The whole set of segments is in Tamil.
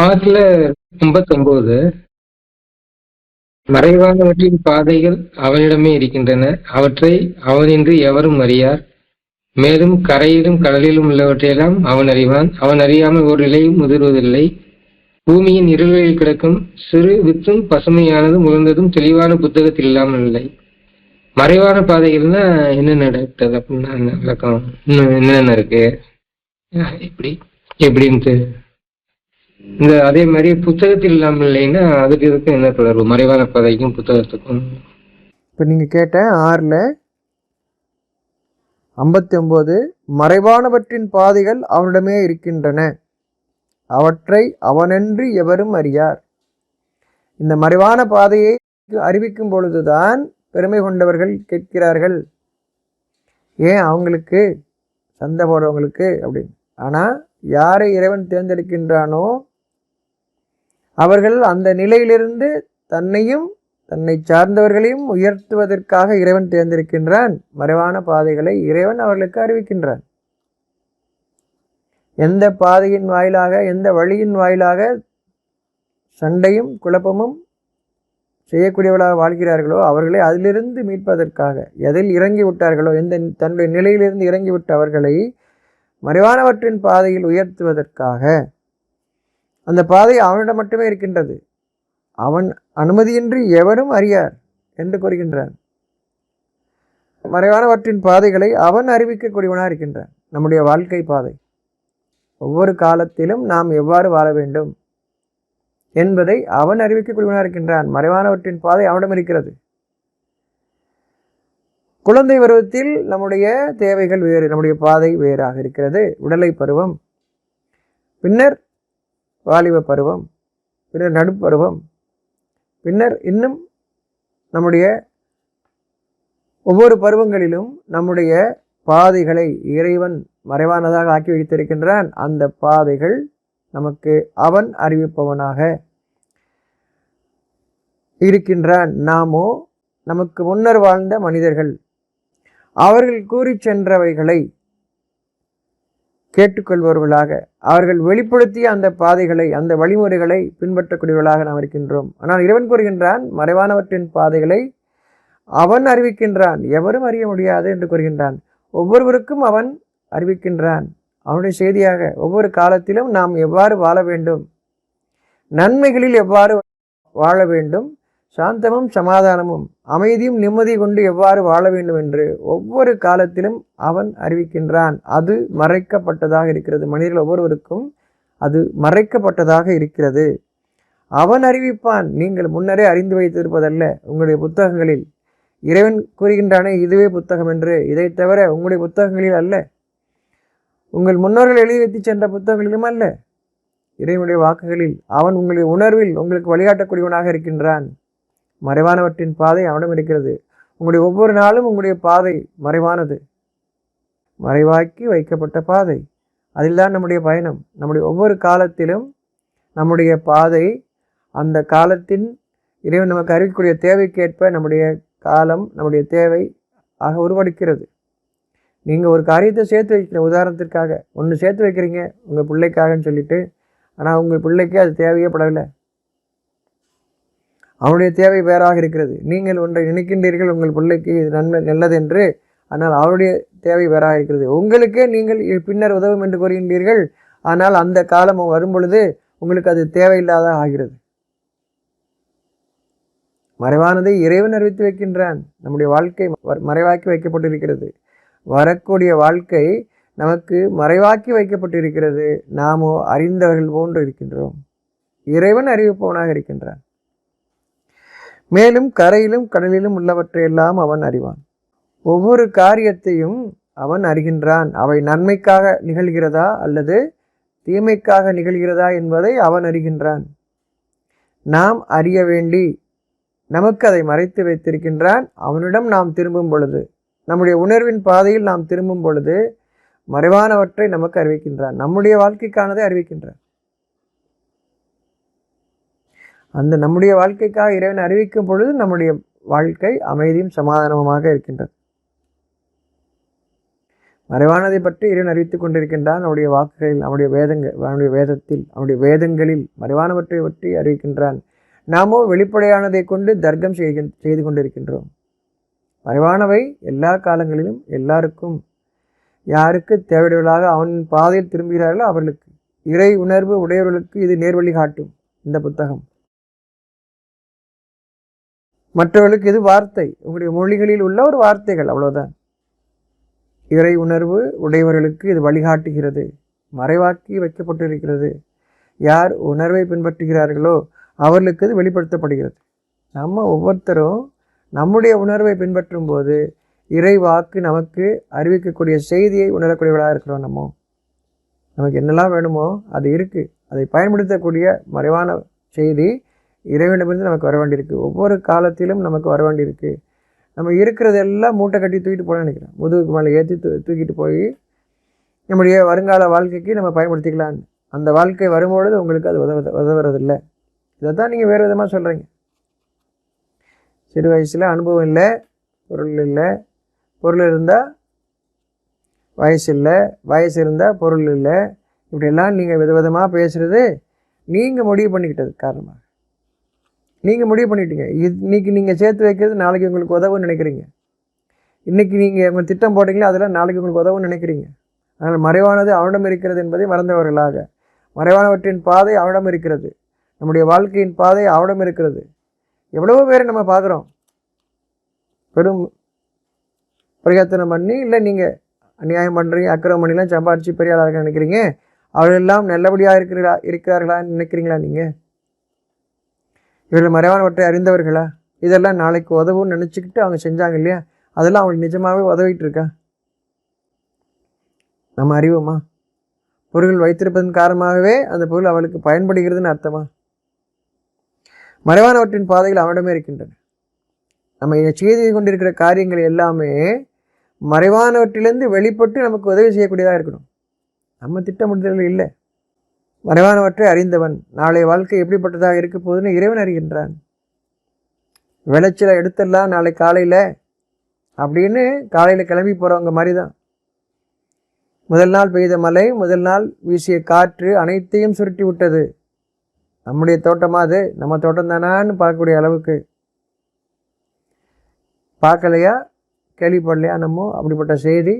ஆறுல ஐம்பத்தொன்பது மறைவானவற்றின் பாதைகள் அவனிடமே இருக்கின்றன. அவற்றை அவனின்றி எவரும் அறியார். மேலும் கரையிலும் கடலிலும் உள்ளவற்றையெல்லாம் அவன் அறிவான். அவன் அறியாமல் ஒரு நிலையும் முதிர்வதில்லை. பூமியின் இருளில் கிடக்கும் சிறு வித்தும் பசுமையானதும் உயர்ந்ததும் தெளிவான புத்தகத்தில் இல்லாமல் இல்லை. மறைவான பாதைகள்னா என்னென்ன நடக்கிறது அப்படின்னா விளக்கம்? இன்னும் என்னென்ன இருக்கு? எப்படி? எப்படின்ட்டு. இந்த அதே மாதிரி புத்தகத்தில் இல்லாமல் இல்லைன்னா அதுக்கு இதுக்கும் என்ன தொடர்பு? மறைவான பாதைக்கும் புத்தகத்துக்கும். இப்போ நீங்கள் கேட்ட ஆறில் ஐம்பத்தி ஒம்பது மறைவானவற்றின் பாதைகள் அவனிடமே இருக்கின்றன. அவற்றை அவனன்றி எவரும் அறியார். இந்த மறைவான பாதையை அறிவிக்கும் பொழுதுதான் பெருமை கொண்டவர்கள் கேட்கிறார்கள். ஏன் அவங்களுக்கு சந்தை போடுறவங்களுக்கு அப்படின்னு. ஆனால் யாரை இறைவன் தேர்ந்தெடுக்கின்றானோ அவர்கள் அந்த நிலையிலிருந்து தன்னையும் தன்னை சார்ந்தவர்களையும் உயர்த்துவதற்காக இறைவன் தேர்ந்தெடுக்கின்றான். மறைவான பாதைகளை இறைவன் அவர்களுக்கு அறிவிக்கின்றான். எந்த பாதையின் வாயிலாக எந்த வழியின் வாயிலாக சண்டையும் குழப்பமும் செய்யக்கூடியவர்களாக வாழ்கிறார்களோ அவர்களை அதிலிருந்து மீட்பதற்காக எதில் இறங்கி விட்டார்களோ எந்த தன்னுடைய நிலையிலிருந்து இறங்கிவிட்ட அவர்களை மறைவானவற்றின் பாதையில் உயர்த்துவதற்காக அந்த பாதை அவனிடம் மட்டுமே இருக்கின்றது. அவன் அனுமதியின்றி எவரும் அறியார் என்று கூறுகின்றான். மறைவானவற்றின் பாதைகளை அவன் அறிவிக்கக்கூடியவனாக இருக்கின்றான். நம்முடைய வாழ்க்கை பாதை. ஒவ்வொரு காலத்திலும் நாம் எவ்வாறு வாழ வேண்டும் என்பதை அவன் அறிவிக்கக்கூடியவனாக இருக்கின்றான். மறைவானவற்றின் பாதை அவனிடம் இருக்கிறது. குழந்தை பருவத்தில் நம்முடைய தேவைகள் வேறு நம்முடைய பாதை வேறாக இருக்கிறது. உடலை பருவம். பின்னர் வாலிப பருவம் பின்னர் நடுப்பருவம் பின்னர் இன்னும் நம்முடைய ஒவ்வொரு பருவங்களிலும் நம்முடைய பாதைகளை இறைவன் மறைவானதாக ஆக்கி வைத்திருக்கின்றான். அந்த பாதைகள் நமக்கு அவன் அறிவிப்பவனாக இருக்கின்றான். நாமோ நமக்கு முன்னர் வாழ்ந்த மனிதர்கள். அவர்கள் கூறி சென்றவைகளை கேட்டுக்கொள்பவர்களாக அவர்கள் வெளிப்படுத்திய அந்த பாதைகளை அந்த வழிமுறைகளை பின்பற்றக்கூடியவர்களாக நாம் இருக்கின்றோம். ஆனால் இறைவன் கூறுகின்றான் மறைவானவற்றின் பாதைகளை அவன் அறிவிக்கின்றான் எவரும் அறிய முடியாது என்று கூறுகின்றான். ஒவ்வொருவருக்கும் அவன் அறிவிக்கின்றான். அவனுடைய செய்தியாக ஒவ்வொரு காலத்திலும் நாம் எவ்வாறு வாழ வேண்டும்? நன்மைகளில் எவ்வாறு வாழ வேண்டும்? சாந்தமும் சமாதானமும் அமைதியும் நிம்மதி கொண்டு எவ்வாறு வாழ வேண்டும் என்று ஒவ்வொரு காலத்திலும் அவன் அறிவிக்கின்றான். அது மறைக்கப்பட்டதாக இருக்கிறது. மனிதர்கள் ஒவ்வொருவருக்கும் அது மறைக்கப்பட்டதாக இருக்கிறது. அவன் அறிவிப்பான். நீங்கள் முன்னரே அறிந்து வைத்திருப்பதல்ல. உங்களுடைய புத்தகங்களில் இறைவன் கூறுகின்றானே இதுவே புத்தகம் என்று. இதை தவிர உங்களுடைய புத்தகங்களில் அல்ல. உங்கள் முன்னோர்கள் எழுதி வைத்து சென்ற புத்தகங்களிலும் அல்ல. இறைவனுடைய வாக்குகளில் அவன் உங்களுடைய உணர்வில் உங்களுக்கு வழிகாட்டக்கூடியவனாக இருக்கின்றான். மறைவானவற்றின் பாதை அவனிடம் இருக்கிறது. உங்களுடைய ஒவ்வொரு நாளும் உங்களுடைய பாதை மறைவானது. மறைவாக்கி வைக்கப்பட்ட பாதை. அதில்தான் நம்முடைய பயணம். நம்முடைய ஒவ்வொரு காலத்திலும் நம்முடைய பாதை அந்த காலத்தின் இறைவன் நமக்கு அறிவிக்கக்கூடிய தேவைக்கேற்ப நம்முடைய காலம் நம்முடைய தேவை ஆக உருவெடுக்கிறது. நீங்கள் ஒரு காரியத்தை சேர்த்து வைக்கிற உதாரணத்திற்காக. ஒன்று சேர்த்து வைக்கிறீங்க. உங்கள் பிள்ளைக்காகன்னு சொல்லிட்டு. ஆனால் உங்கள் பிள்ளைக்கு அது தேவையே படவில்லை. அவனுடைய தேவை வேறாக இருக்கிறது. நீங்கள் ஒன்றை நினைக்கின்றீர்கள் உங்கள் பிள்ளைக்கு இது நன்மை நல்லது என்று ஆனால் அவருடைய தேவை வேறாக இருக்கிறது. உங்களுக்கே நீங்கள் பின்னர் உதவும் என்று கூறுகின்றீர்கள். ஆனால் அந்த காலம் வரும் பொழுது உங்களுக்கு அது தேவையில்லாத ஆகிறது. மறைவானதை இறைவன் அறிவித்து வைக்கின்றான். நம்முடைய வாழ்க்கை மறைவாக்கி வைக்கப்பட்டிருக்கிறது. வரக்கூடிய வாழ்க்கை நமக்கு மறைவாக்கி வைக்கப்பட்டிருக்கிறது. நாமோ அறிந்தவர்கள் போன்று இருக்கின்றோம். இறைவன் அறிவிப்பவனாக இருக்கின்றான். மேலும் கரையிலும் கடலிலும் உள்ளவற்றையெல்லாம் அவன் அறிவான். ஒவ்வொரு காரியத்தையும் அவன் அறிகின்றான். அவை நன்மைக்காக நிகழ்கிறதா அல்லது தீமைக்காக நிகழ்கிறதா என்பதை அவன் அறிகின்றான். நாம் அறிய வேண்டி நமக்கு அதை மறைத்து வைத்திருக்கின்றான். அவனிடம் நாம் திரும்பும் பொழுது நம்முடைய உணர்வின் பாதையில் நாம் திரும்பும் பொழுது மறைவானவற்றை நமக்கு அறிவிக்கின்றான். நம்முடைய வாழ்க்கைக்கானதை அறிவிக்கின்றான். அந்த நம்முடைய வாழ்க்கைக்காக இறைவன் அறிவிக்கும் பொழுது நம்முடைய வாழ்க்கை அமைதியும் சமாதானமாக இருக்கின்றது. மறைவானதை பற்றி இறைவன் அறிவித்துக் கொண்டிருக்கின்றான். அவனுடைய வாக்குகளில் அவனுடைய வேதங்கள் அவனுடைய வேதத்தில் அவனுடைய வேதங்களில் மறைவானவற்றை பற்றி அறிவிக்கின்றான். நாமோ வெளிப்படையானதை கொண்டு தர்க்கம் செய்கின் செய்து கொண்டிருக்கின்றோம். மறைவானவை எல்லா காலங்களிலும் எல்லாருக்கும் யாருக்கு தேவையுள்ளதாக அவன் பாதையில் திரும்புகிறார்களோ அவர்களுக்கு இறை உணர்வு உடையவர்களுக்கு இது நேர்வழி காட்டும் இந்த புத்தகம். மற்றவர்களுக்கு இது வார்த்தை. உங்களுடைய மொழிகளில் உள்ள ஒரு வார்த்தைகள் அவ்வளோதான் இறை உணர்வு உடையவர்களுக்கு இது வழிகாட்டுகிறது மறைவாக்கி வைக்கப்பட்டிருக்கிறது. யார் உணர்வை பின்பற்றுகிறார்களோ அவர்களுக்கு இது வெளிப்படுத்தப்படுகிறது. நம்ம ஒவ்வொருத்தரும் நம்முடைய உணர்வை பின்பற்றும் போது இறை வாக்கு நமக்கு அறிவிக்கக்கூடிய செய்தியை உணரக்கூடியவர்களாக இருக்கிறோம் நம்ம. நமக்கு என்னெல்லாம் வேணுமோ அது இருக்குது அதை பயன்படுத்தக்கூடிய மறைவான செய்தி இறைவனிடமிருந்து நமக்கு வர வேண்டியிருக்கு ஒவ்வொரு காலத்திலும் நமக்கு வர வேண்டியிருக்கு நம்ம இருக்கிறதெல்லாம் மூட்டை கட்டி தூக்கிட்டு போகலான்னு நினைக்கிறேன். முதுகுக்கு மேலே ஏற்றி தூ தூக்கிட்டு போய் நம்முடைய வருங்கால வாழ்க்கைக்கு நம்ம பயன்படுத்திக்கலான்னு அந்த வாழ்க்கை வரும்பொழுது உங்களுக்கு அது உதவ உதவுறதில்லை. இதை தான் நீங்கள் வேறு விதமாக சொல்கிறீங்க சிறு வயசில் அனுபவம் இல்லை பொருள் இல்லை. பொருள் இருந்தால் வயசு இல்லை. வயசு இருந்தால் பொருள் இல்லை. இப்படியெல்லாம் நீங்கள் விதவிதமாக பேசுகிறது நீங்கள் முடிவு பண்ணிக்கிட்டது காரணமாக. நீங்கள் முடிவு பண்ணிட்டீங்க. இது நீங்கள் சேர்த்து வைக்கிறது நாளைக்கு உங்களுக்கு உதவுன்னு நினைக்கிறீங்க. இன்றைக்கி நீங்கள் உங்கள் திட்டம் போட்டிங்களோ அதெல்லாம் நாளைக்கு உங்களுக்கு உதவுன்னு நினைக்கிறீங்க. அதனால் மறைவானது அவனிடம் இருக்கிறது என்பதை மறந்தவர்களாக. மறைவானவற்றின் பாதை அவனிடம் இருக்கிறது. நம்முடைய வாழ்க்கையின் பாதை அவனிடம் இருக்கிறது. எவ்வளவோ பேரை நம்ம பார்க்குறோம். பெரும் பிரயத்தனம் பண்ணி இல்லை நீங்கள் அநியாயம் பண்ணுறீங்க அக்கிரமம் பண்ணிலாம் சம்பாரித்து பெரிய ஆளாக நினைக்கிறீங்க அவர்களெல்லாம் நல்லபடியாக இருக்கிறா இருக்கிறார்களான்னு நினைக்கிறீங்களா நீங்கள் இவர்கள் மறைவானவற்றை அறிந்தவர்களா? இதெல்லாம் நாளைக்கு உதவும்னு நினச்சிக்கிட்டு அவங்க செஞ்சாங்க இல்லையா? அதெல்லாம் அவங்களுக்கு நிஜமாகவே உதவிட்டு இருக்கா நம்ம அறிவோமா? பொருள் வைத்திருப்பதன் காரணமாகவே அந்த பொருள் அவளுக்கு பயன்படுகிறதுன்னு அர்த்தமா? மறைவானவற்றின் பாதைகள் அவனிடமே இருக்கின்றன. நம்ம செய்து கொண்டிருக்கிற காரியங்கள் எல்லாமே மறைவானவற்றிலிருந்து வெளிப்பட்டு நமக்கு உதவி செய்யக்கூடியதாக இருக்கணும். நம்ம திட்டமிடுதல்கள் இல்லை. மறைவானவற்றை அறிந்தவன் நாளை வாழ்க்கை எப்படிப்பட்டதாக இருக்க போகுதுன்னு இறைவன் அறிகின்றான். விளைச்சலை எடுத்துடலாம் நாளை காலையில் அப்படின்னு காலையில் கிளம்பி போகிறவங்க மாதிரி தான் முதல் நாள் பெய்த மழை முதல் நாள் வீசிய காற்று அனைத்தையும் சுருட்டி விட்டது. நம்முடைய தோட்டமாக அது? நம்ம தோட்டம் தானான்னு பார்க்கக்கூடிய அளவுக்கு. பார்க்கலையா? கேள்விப்படலையா? நம்ம அப்படிப்பட்ட செய்தி.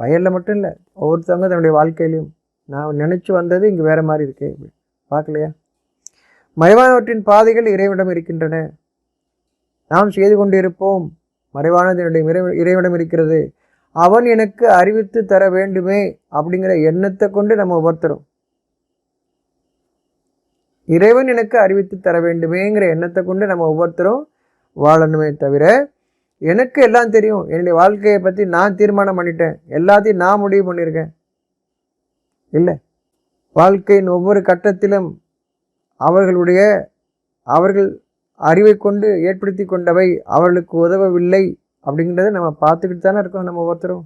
வயலில் மட்டும் இல்லை ஒவ்வொருத்தவங்க தன்னுடைய வாழ்க்கையிலையும் நான் நினச்சி வந்தது இங்கே வேறு மாதிரி இருக்கு. பார்க்கலையா? மறைவானவற்றின் பாதைகள் இறைவிடம் இருக்கின்றன. நாம் செய்து கொண்டிருப்போம். மறைவானது என்னுடைய இறை- இருக்கிறது. அவன் எனக்கு அறிவித்து தர வேண்டுமே அப்படிங்கிற எண்ணத்தை கொண்டு நம்ம ஒவ்வொருத்தரும் இறைவன் எனக்கு அறிவித்து தர வேண்டுமேங்கிற எண்ணத்தை கொண்டு நம்ம ஒவ்வொருத்தரும் வாழணுமே தவிர எனக்கு எல்லாம் தெரியும். என்னுடைய வாழ்க்கையை பற்றி நான் தீர்மானம் பண்ணிட்டேன். எல்லாத்தையும் நான் முடிவு பண்ணியிருக்கேன். இல்லை. வாழ்க்கையின் ஒவ்வொரு கட்டத்திலும் அவர்களுடைய அவர்கள் அறிவை கொண்டு ஏற்படுத்தி கொண்டவை அவர்களுக்கு உதவவில்லை அப்படிங்கிறத நம்ம பார்த்துக்கிட்டு தானே இருக்கோம் நம்ம ஒவ்வொருத்தரும்.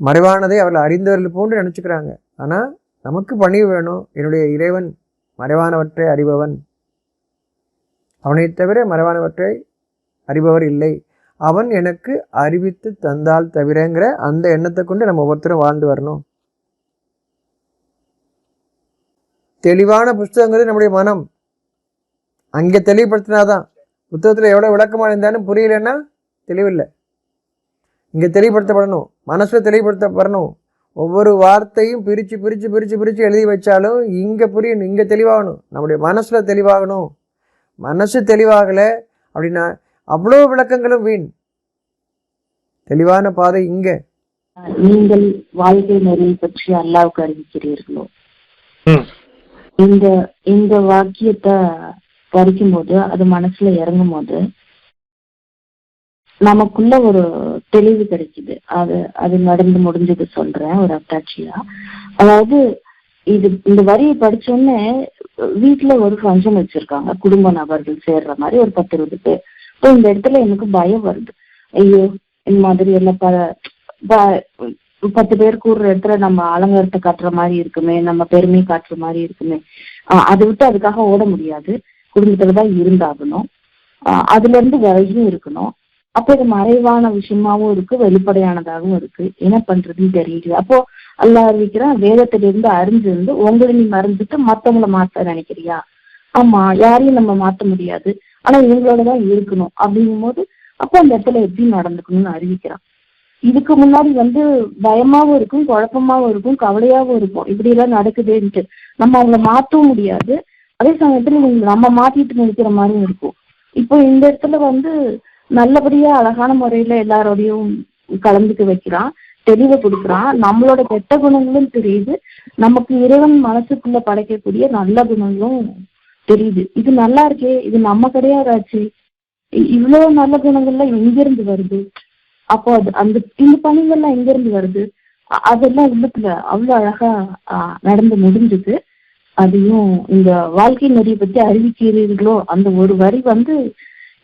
மறைவானதை அவர்கள் அறிந்தவர்கள் போன்று நினச்சிக்கிறாங்க. ஆனால் நமக்கு பணிவு வேணும். என்னுடைய இறைவன் மறைவானவற்றை அறிபவன். அவனை தவிர மறைவானவற்றை அறிபவர் இல்லை. அவன் எனக்கு அறிவித்து தந்தால் தவிரங்கிற அந்த எண்ணத்தை கொண்டு நம்ம ஒவ்வொருத்தரும் வாழ்ந்து வரணும். தெளிவான புஸ்தகங்கிறது நம்முடைய மனம். அங்கே தெளிவுபடுத்தினாதான். புத்தகத்தில் எவ்வளோ விளக்கமாக இருந்தாலும் புரியலன்னா தெளிவில்லை. இங்கே தெளிவுபடுத்தப்படணும். மனசில் தெளிவுபடுத்தப்படணும். ஒவ்வொரு வார்த்தையும் பிரித்து பிரித்து பிரித்து பிரித்து எழுதி வச்சாலும் இங்கே புரியணும் இங்கே தெளிவாகணும். நம்முடைய மனசில் தெளிவாகணும். மனசு தெளிவாகலை அப்படின்னா அவ்வளோ விளக்கங்களும் வீண். தெளிவான பாதை இங்கே. நீங்கள் வாழ்க்கை நெறியை பற்றி அல்லாவுக்கு அறிவிக்கிறீர்களோ. இந்த இந்த வாக்கியத்தை படிக்கும் போது அது மனசுல இறங்கும் போது நமக்குள்ள ஒரு தெளிவு கிடைக்குது. அது அது நடந்து முடிஞ்சது சொல்றேன் ஒரு அத்தாட்சியா அதாவது இது இந்த வரியை படிச்சோடனே வீட்டுல ஒரு ஃபங்க்ஷன் வச்சிருக்காங்க. குடும்ப நபர்கள் சேர்ற மாதிரி ஒரு பத்து இருபது பேர். இப்போ இந்த இடத்துல எனக்கு பயம் வருது. ஐயோ இந்த மாதிரி எல்லாம் ப- பத்து பேர் கூடுற இடத்துல நம்ம அலங்காரத்தை காட்டுற மாதிரி இருக்குமே நம்ம பெருமை காட்டுற மாதிரி இருக்குமே அதை விட்டு அதுக்காக ஓட முடியாது. குடும்பத்துல தான் இருந்தாகணும். அதுல இருந்து விலகியும் இருக்கணும். அப்ப இது மறைவான விஷயமாவும் இருக்கு வெளிப்படையானதாகவும் இருக்கு. என்ன பண்றதுன்னு தெரியல. அப்போ அல்லாஹ் அறிவிக்கிறான் வேதத்திலிருந்து அறிஞ்சிருந்து உங்களை நீ மறந்துட்டு மத்தவங்களை மாத்த நினைக்கிறியா? ஆமா யாரையும் நம்ம மாத்த முடியாது. ஆனா இவங்களோட தான் இருக்கணும். அப்படிங்கும் போது அப்போ அந்த இடத்துல எப்படி நடந்துக்கணும்னு அறிவிக்கிறான். இதுக்கு முன்னாடி வந்து பயமாவும் இருக்கும் குழப்பமாவும் இருக்கும் கவலையாவும் இருக்கும். இப்படி எல்லாம் நடக்குதுன்ட்டு நம்ம அவங்கள மாத்தவும் முடியாது. அதே சமயத்துல நம்ம மாத்திட்டு நினைக்கிற மாதிரியும் இருக்கும். இப்போ இந்த இடத்துல வந்து நல்லபடியா அழகான முறையில எல்லாரோடையும் கலந்துக்க வைக்கிறான் தெளிவை கொடுக்குறான். நம்மளோட கெட்ட குணங்களும் தெரியுது. நமக்கு இறைவன் மனசுக்குள்ள படைக்கக்கூடிய நல்ல குணங்களும் தெரியுது. இது நல்லா இருக்கே இது நம்ம கிடையாதாச்சு. இ- இவ்வளவு நல்ல குணங்கள்லாம் எங்கிருந்து வருது? அப்போ அது அந்த இந்த பணிகள்லாம் எங்க இருந்து வருது அதெல்லாம் உள்ளத்துல அவ்வளவு அழகா நடந்து முடிஞ்சது. அதையும் இந்த வாழ்க்கை நெறியை பத்தி அறிவிக்கிறீர்களோ? அந்த ஒரு வரி வந்து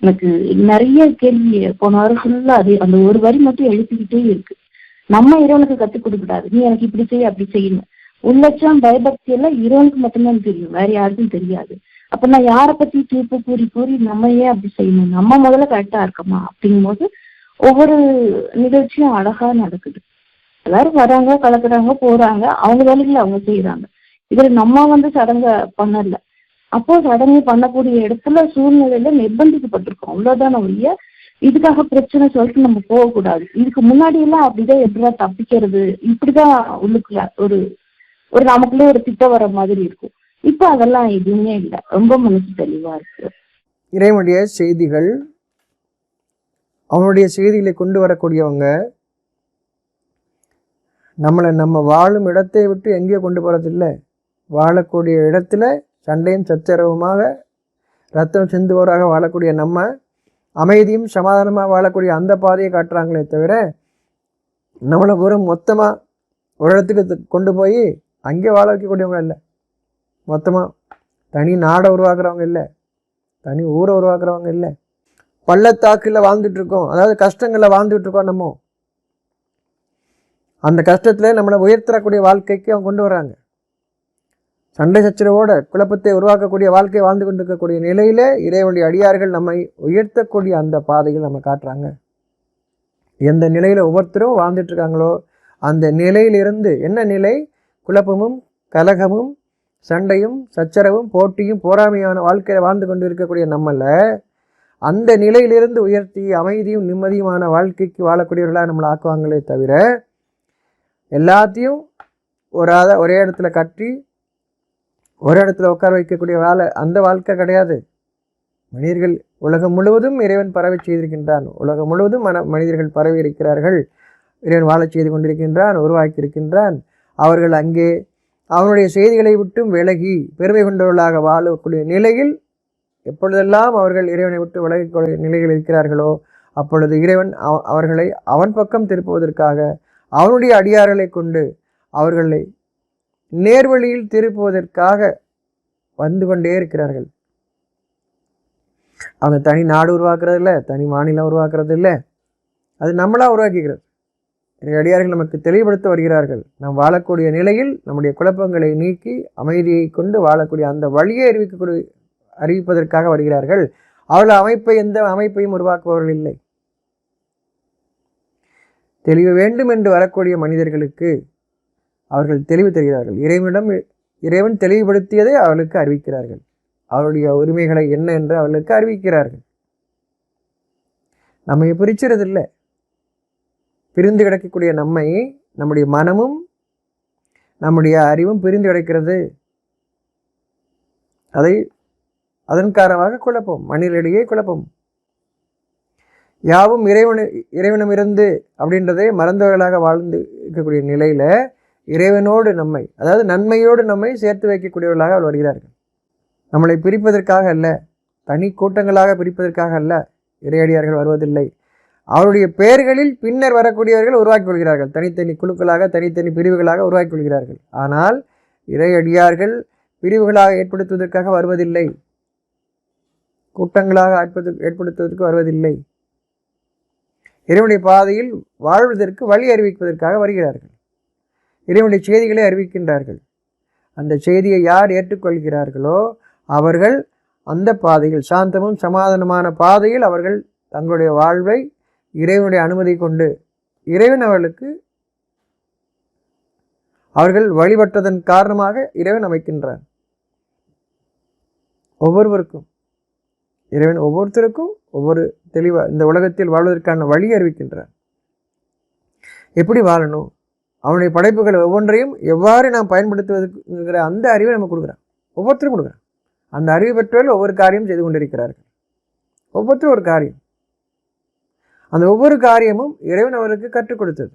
எனக்கு நிறைய கேள்வி போன வாரம் ஃபுல்லா அது அந்த ஒரு வரி மட்டும் எழுப்பிக்கிட்டே இருக்கு. நம்ம இறைவனுக்கு கத்துக் கொடுக்கூடாது நீ எனக்கு இப்படி செய்ய அப்படி செய்யணும் உள்ளட்சம் பயபக்தி எல்லாம் இறைவனுக்கு மட்டும்தான் தெரியும். வேற யாருக்கும் தெரியாது. அப்ப நான் யாரை பத்தி தீர்ப்பு கூறி கூறி நம்ம ஏன் அப்படி செய்யணும்? நம்ம முதல்ல கரெக்டா இருக்கமா? அப்படிங்கும்போது ஒவ்வொரு நிகழ்ச்சியும் அழகா நடக்குது. எல்லாரும் வராங்க கலக்குறாங்க போறாங்க. அவங்க வேலைகளை அவங்க செய்யறாங்க இதுல நம்ம வந்து சடங்க பண்ணல. அப்போ சடங்கு பண்ணக்கூடிய இடத்துல சூழ்நிலையில நிர்பந்திக்கப்பட்டிருக்கோம். அவ்வளவுதான் ஒழிய இதுக்காக பிரச்சனை சொல்லிட்டு நம்ம போகக்கூடாது. இதுக்கு முன்னாடி எல்லாம் அப்படிதான் எப்படிதான் தப்பிக்கிறது? இப்படிதான் உள்ளுக்குள்ள ஒரு ஒரு நமக்குள்ளே ஒரு திட்டம் வர மாதிரி இருக்கும். இப்ப அதெல்லாம் எதுவுமே இல்லை. ரொம்ப மனசு தெளிவா இருக்கு. இறைவனுடைய செய்திகள் அவனுடைய செய்திகளை கொண்டு வரக்கூடியவங்க நம்மளை நம்ம வாழும் இடத்தை விட்டு எங்கேயோ கொண்டு போகிறதில்ல வாழக்கூடிய இடத்துல சண்டையும் சச்சரவுமாக ரத்தம் சிந்துவோராக வாழக்கூடிய நம்ம அமைதியும் சமாதானமாக வாழக்கூடிய அந்த பாதையை காட்டுறாங்களே தவிர நம்மளை வெறும் மொத்தமாக ஒரு இடத்துக்கு கொண்டு போய் அங்கே வாழ வைக்கக்கூடியவங்க இல்லை. மொத்தமாக தனி நாடை உருவாக்குறவங்க இல்லை. தனி ஊரை உருவாக்குறவங்க இல்லை. பள்ளத்தாக்கில் வாழ்ந்துட்டு இருக்கோம் அதாவது கஷ்டங்களில் வாழ்ந்துட்டு இருக்கோம் நம்ம. அந்த கஷ்டத்தில் நம்மளை உயர்த்தரக்கூடிய வாழ்க்கைக்கு அவங்க கொண்டு வராங்க சண்டை சச்சரவோட குழப்பத்தை உருவாக்கக்கூடிய வாழ்க்கையை வாழ்ந்து கொண்டிருக்கக்கூடிய நிலையில் இறைவனுடைய அடியார்கள் நம்மை உயர்த்தக்கூடிய அந்த பாதையில் நம்ம காட்டுறாங்க. எந்த நிலையில் ஒவ்வொருத்தரும் வாழ்ந்துட்டுருக்காங்களோ அந்த நிலையிலிருந்து என்ன நிலை? குழப்பமும் கலகமும் சண்டையும் சச்சரவும் போட்டியும் போராமையான வாழ்க்கையில் வாழ்ந்து கொண்டு இருக்கக்கூடிய நம்மளை அந்த நிலையிலிருந்து உயர்த்தி அமைதியும் நிம்மதியுமான வாழ்க்கைக்கு வாழக்கூடியவர்களாக நம்மளை ஆக்குவாங்களே தவிர எல்லாத்தையும் ஒரு ஒரே இடத்துல கட்டி ஒரு இடத்துல உட்கார வைக்கக்கூடிய வேலை அந்த வாழ்க்கை கிடையாது. மனிதர்கள் உலகம் முழுவதும் இறைவன் பரவி செய்திருக்கின்றான். உலகம் முழுவதும் மன மனிதர்கள் பரவி இருக்கிறார்கள். இறைவன் வாழச் செய்து கொண்டிருக்கின்றான் உருவாக்கி இருக்கின்றான். அவர்கள் அங்கே அவனுடைய செய்திகளை விட்டும் விலகி பெருமை கொண்டவர்களாக வாழக்கூடிய நிலையில் எப்பொழுதெல்லாம் அவர்கள் இறைவனை விட்டு விலகக்கூடிய நிலையில் இருக்கிறார்களோ அப்பொழுது இறைவன் அவ- அவர்களை அவன் பக்கம் திருப்புவதற்காக அவனுடைய அடியார்களை கொண்டு அவர்களை நேர்வழியில் திருப்புவதற்காக வந்து கொண்டே இருக்கிறார்கள். அவங்க தனி நாடு உருவாக்குறது இல்லை தனி மாநிலம் உருவாக்குறது இல்லை அது நம்மளாக உருவாக்கிக்கிறது. அடியார்கள் நமக்கு தெளிவுபடுத்த வருகிறார்கள். நாம் வாழக்கூடிய நிலையில் நம்முடைய குழப்பங்களை நீக்கி அமைதியை கொண்டு வாழக்கூடிய அந்த வழியை அறிவிக்கக்கூடிய அறிவிப்பதற்காக வருகிறார்கள். அவள் அமைப்பை எந்த அமைப்பையும் உருவாக்குபவர்கள் இல்லை. தெளிவு வேண்டும் என்று வரக்கூடிய மனிதர்களுக்கு அவர்கள் தெளிவு தெரிகிறார்கள். இறைவனிடம் இறைவன் தெளிவுபடுத்தியதை அவர்களுக்கு அறிவிக்கிறார்கள். அவருடைய உரிமைகளை என்ன என்று அவர்களுக்கு அறிவிக்கிறார்கள். நம்மை பிரிச்சுறதில்லை. பிரிந்து கிடக்கக்கூடிய நம்மை நம்முடைய மனமும் நம்முடைய அறிவும் பிரிந்து கிடக்கிறது. அதை அதன் காரணமாக குழப்பம் மனிதர்களிடையே குழப்பம். யாவும் இறைவனு இறைவனமிருந்து அப்படின்றதை மறந்தவர்களாக வாழ்ந்து இருக்கக்கூடிய நிலையில் இறைவனோடு நம்மை அதாவது நன்மையோடு நம்மை சேர்த்து வைக்கக்கூடியவர்களாக அவர் வருகிறார்கள். நம்மளை பிரிப்பதற்காக அல்ல தனி கூட்டங்களாக பிரிப்பதற்காக அல்ல இறையடியார்கள் வருவதில்லை. அவருடைய பெயர்களில் பின்னர் வரக்கூடியவர்கள் உருவாக்கி கொள்கிறார்கள். தனித்தனி குழுக்களாக தனித்தனி பிரிவுகளாக உருவாக்கி கொள்கிறார்கள். ஆனால் இறையடியார்கள் பிரிவுகளாக ஏற்படுத்துவதற்காக வருவதில்லை. கூட்டங்களாக ஆட்பது ஏற்படுத்துவதற்கு வருவதில்லை. இறைவனுடைய பாதையில் வாழ்வதற்கு வழி அறிவிப்பதற்காக வருகிறார்கள். இறைவனுடைய செய்திகளை அறிவிக்கின்றார்கள். அந்த செய்தியை யார் ஏற்றுக்கொள்கிறார்களோ அவர்கள் அந்த பாதையில் சாந்தமும் சமாதானமான பாதையில் அவர்கள் தங்களுடைய வாழ்வை இறைவனுடைய அனுமதி கொண்டு இறைவன் அவர்களுக்கு அவர்கள் வழிபட்டதன் காரணமாக இறைவன் அமைக்கின்றார் ஒவ்வொருவருக்கும் இறைவன் ஒவ்வொருத்தருக்கும் ஒவ்வொரு தெளிவாக இந்த உலகத்தில் வாழ்வதற்கான வழி அறிவிக்கின்றார். எப்படி வாழணும்? அவனுடைய படைப்புகள் ஒவ்வொன்றையும் எவ்வாறு நாம் பயன்படுத்துவதுங்கிற அந்த அறிவை நம்ம கொடுக்குறான். ஒவ்வொருத்தரும் கொடுக்குறான். அந்த அறிவு பெற்றவர்கள் ஒவ்வொரு காரியம் செய்து கொண்டிருக்கிறார்கள். ஒவ்வொருத்தரும் ஒரு காரியம். அந்த ஒவ்வொரு காரியமும் இறைவன் அவருக்கு கற்றுக் கொடுத்தது.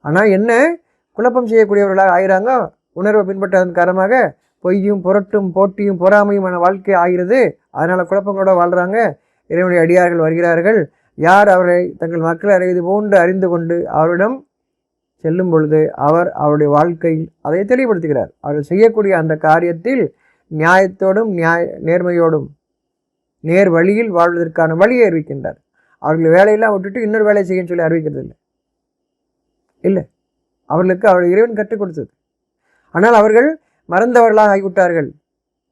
ஆனால் என்ன? குழப்பம் செய்யக்கூடியவர்களாக ஆகிறாங்க உணர்வை பின்பற்றதன் காரணமாக பொய்யும் புரட்டும் போட்டியும் பொறாமையுமான வாழ்க்கை ஆகிறது. அதனால் குழப்பங்களோட வாழ்கிறாங்க இறைவனுடைய அடியார்கள் வருகிறார்கள். யார் அவரை தங்கள் மக்களை அறிவது போன்று அறிந்து கொண்டு அவரிடம் செல்லும் பொழுது அவர் அவருடைய வாழ்க்கையில் அதை தெளிவுபடுத்துகிறார். அவர்கள் செய்யக்கூடிய அந்த காரியத்தில் நியாயத்தோடும் நியாய நேர்மையோடும் நேர் வழியில் வாழ்வதற்கான வழியை அறிவிக்கின்றார். அவர்கள் வேலையெல்லாம் விட்டுட்டு இன்னொரு வேலையை செய்யன்னு சொல்லி அறிவிக்கிறது இல்லை. இல்லை. அவர்களுக்கு அவர் இறைவன் கற்றுக் கொடுத்தது. ஆனால் அவர்கள் மறந்தவர்களாக ஆகிவிட்டார்கள்.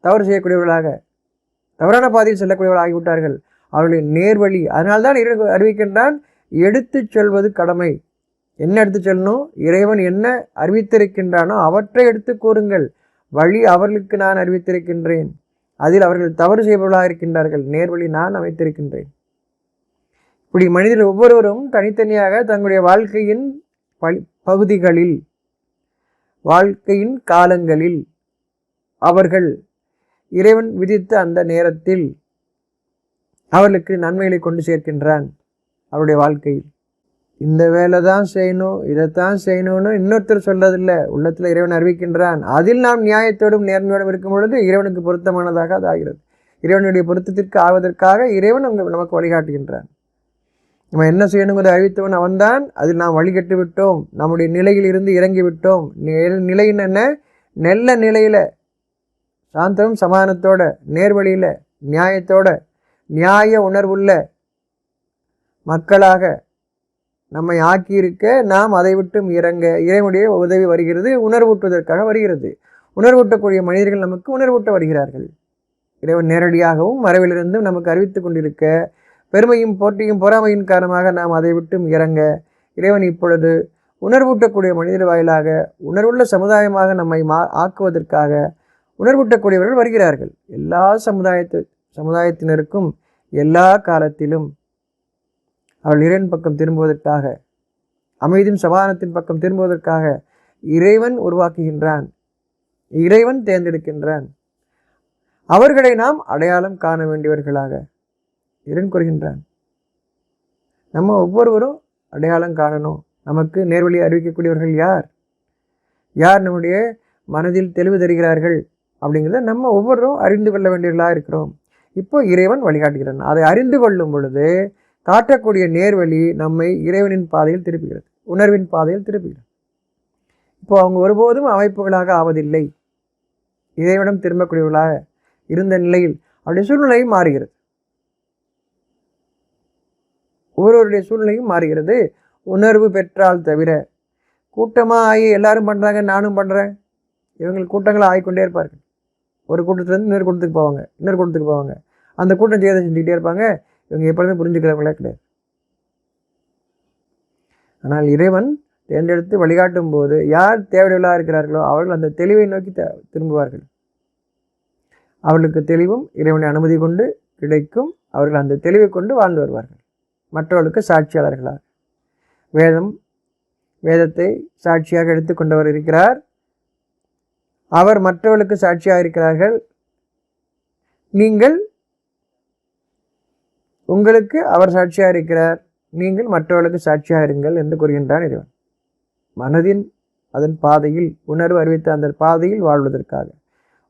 தவறு செய்யக்கூடியவர்களாக. தவறான பாதையில் செல்லக்கூடியவர்கள் ஆகிவிட்டார்கள் அவர்களின் நேர்வழி அதனால்தான் இறை அறிவிக்கின்றான் எடுத்துச் செல்வது கடமை. என்ன எடுத்து செல்லணும்? இறைவன் என்ன அறிவித்திருக்கின்றானோ அவற்றை எடுத்து கூறுங்கள். வழி அவர்களுக்கு நான் அறிவித்திருக்கின்றேன். அதில் அவர்கள் தவறு செய்பவர்களாக இருக்கின்றார்கள். நேர்வழி நான் அமைத்திருக்கின்றேன். இப்படி மனிதர் ஒவ்வொருவரும் தனித்தனியாக தங்களுடைய வாழ்க்கையின் பழி பகுதிகளில் வாழ்க்கையின் காலங்களில் அவர்கள் இறைவன் விதித்த அந்த நேரத்தில் அவர்களுக்கு நன்மைகளை கொண்டு சேர்க்கின்றான் அவருடைய வாழ்க்கையில் இந்த வேலை தான் செய்யணும் இதைத்தான் செய்யணும்னு இன்னொருத்தர் சொல்றதில்லை. உள்ளத்தில் இறைவன் அறிவிக்கின்றான். அதில் நாம் நியாயத்தோடும் நேர்மையோடும் இருக்கும் பொழுது இறைவனுக்கு பொருத்தமானதாக அது ஆகிறது. இறைவனுடைய பொருத்தத்திற்கு ஆவதற்காக இறைவன் நமக்கு நமக்கு வழிகாட்டுகின்றான். நம்ம என்ன செய்யணுங்கிறத அறிவித்தவன் அவன்தான். அதில் நாம் வழிகட்டு விட்டோம் நம்முடைய நிலையில் இருந்து இறங்கி விட்டோம் நிலையின் என்ன? நல்ல நிலையில் சாந்தமும் சமாதானத்தோட நேர்வழியில் நியாயத்தோட நியாய உணர்வுள்ள மக்களாக நம்மை ஆக்கியிருக்க நாம் அதை விட்டும் இறங்க இறைவனுடைய உதவி வருகிறது உணர்வூட்டுவதற்காக வருகிறது. உணர்வூட்டக்கூடிய மனிதர்கள் நமக்கு உணர்வூட்ட வருகிறார்கள். இறைவன் நேரடியாகவும் மறைவிலிருந்தும் நமக்கு அறிவித்து கொண்டிருக்க பெருமையும் போட்டியும் பொறாமையின் காரணமாக நாம் அதை விட்டும் இறங்க இறைவன் இப்பொழுது உணர்வூட்டக்கூடிய மனிதர் வாயிலாக உணர்வுள்ள சமுதாயமாக நம்மை மா ஆக்குவதற்காக உணர்வூட்டக்கூடியவர்கள் வருகிறார்கள். எல்லா சமுதாயத்து சமுதாயத்தினருக்கும் எல்லா காலத்திலும் அவள் இறைவன் பக்கம் திரும்புவதற்காக அமைதியும் சமாதானத்தின் பக்கம் திரும்புவதற்காக இறைவன் உருவாக்குகின்றான். இறைவன் தேர்ந்தெடுக்கின்றான். அவர்களை நாம் அடையாளம் காண வேண்டியவர்களாக இறைவன் கூறுகின்றான். நம்ம ஒவ்வொருவரும் அடையாளம் காணணும். நமக்கு நேர்வழி அறிவிக்கக்கூடியவர்கள் யார்? யார் நம்முடைய மனதில் தெளிவு தருகிறார்கள்? அப்படிங்கிறத நம்ம ஒவ்வொருவரும் அறிந்து கொள்ள வேண்டியவர்களாக இருக்கிறோம். இப்போ இறைவன் வழிகாட்டுகிறான். அதை அறிந்து கொள்ளும் பொழுது காட்டக்கூடிய நேர்வழி நம்மை இறைவனின் பாதையில் திருப்புகிறது. உணர்வின் பாதையில் திருப்புகிறது. இப்போ அவங்க ஒருபோதும் அமைப்புகளாக ஆவதில்லை. இறைவனம் திரும்பக்கூடியவர்களாக இருந்த நிலையில் அவருடைய சூழ்நிலை மாறுகிறது. ஒவ்வொருவருடைய சூழ்நிலையும் மாறுகிறது. உணர்வு பெற்றால் தவிர கூட்டமாக ஆகி எல்லாரும் பண்ணுறாங்க நானும் பண்ணுறேன் இவங்கள் கூட்டங்களாக ஆகிக்கொண்டே இருப்பார்கள். ஒரு கூட்டத்துலேருந்து இன்னொரு கூட்டத்துக்கு போவாங்க. இன்னொரு கூட்டத்துக்கு போவாங்க. அந்த கூட்டம் செய்யாத செஞ்சுக்கிட்டே இருப்பாங்க. இவங்க எப்பொழுதுமே புரிஞ்சுக்கிறவங்களே கிடையாது. ஆனால் இறைவன் தேர்ந்தெடுத்து வழிகாட்டும் போது யார் தேவையுள்ளதாக இருக்கிறார்களோ அவர்கள் அந்த தெளிவை நோக்கி த- திரும்புவார்கள். அவர்களுக்கு தெளிவும் இறைவனை அனுமதி கொண்டு கிடைக்கும். அவர்கள் அந்த தெளிவை கொண்டு வாழ்ந்து வருவார்கள். மற்றவர்களுக்கு சாட்சியாளர்களாக. வேதம் வேதத்தை சாட்சியாக எடுத்துக்கொண்டவர் இருக்கிறார். அவர் மற்றவர்களுக்கு சாட்சியாக இருக்கிறார்கள் நீங்கள் உங்களுக்கு அவர் சாட்சியாக இருக்கிறார் நீங்கள் மற்றவர்களுக்கு சாட்சியாக இருங்கள் என்று கூறுகின்றான் இறைவன். மனதின் அதன் பாதையில் உணர்வு அறிவித்த அந்த பாதையில் வாழ்வதற்காக.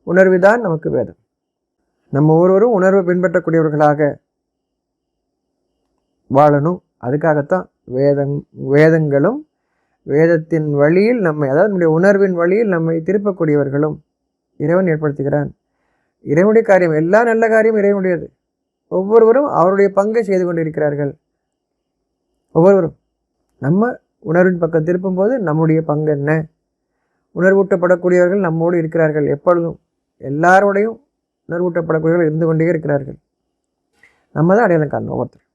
உணர்வுதான் நமக்கு வேதம். நம்ம ஒவ்வொருவரும் உணர்வை பின்பற்றக்கூடியவர்களாக வாழணும். அதுக்காகத்தான் வேதம் வேதங்களும் வேதத்தின் வழியில் நம்மை அதாவது நம்முடைய உணர்வின் வழியில் நம்மை திருப்பக்கூடியவர்களும் இறைவன் ஏற்படுத்துகிறான். இறைவனுடைய காரியம் எல்லா நல்ல காரியம் இறைவனுடையது. ஒவ்வொருவரும் அவருடைய பங்கை செய்து கொண்டிருக்கிறார்கள். ஒவ்வொருவரும் நம்ம உணர்வின் பக்கம் திருப்பும்போது நம்முடைய பங்கு என்ன? உணர்வூட்டப்படக்கூடியவர்கள் நம்மோடு இருக்கிறார்கள். எப்பொழுதும் எல்லாரோடையும் உணர்வூட்டப்படக்கூடியவர்கள் இருந்து கொண்டே இருக்கிறார்கள். நம்ம தான் அடையாளம் காரணம் ஒவ்வொருத்தர்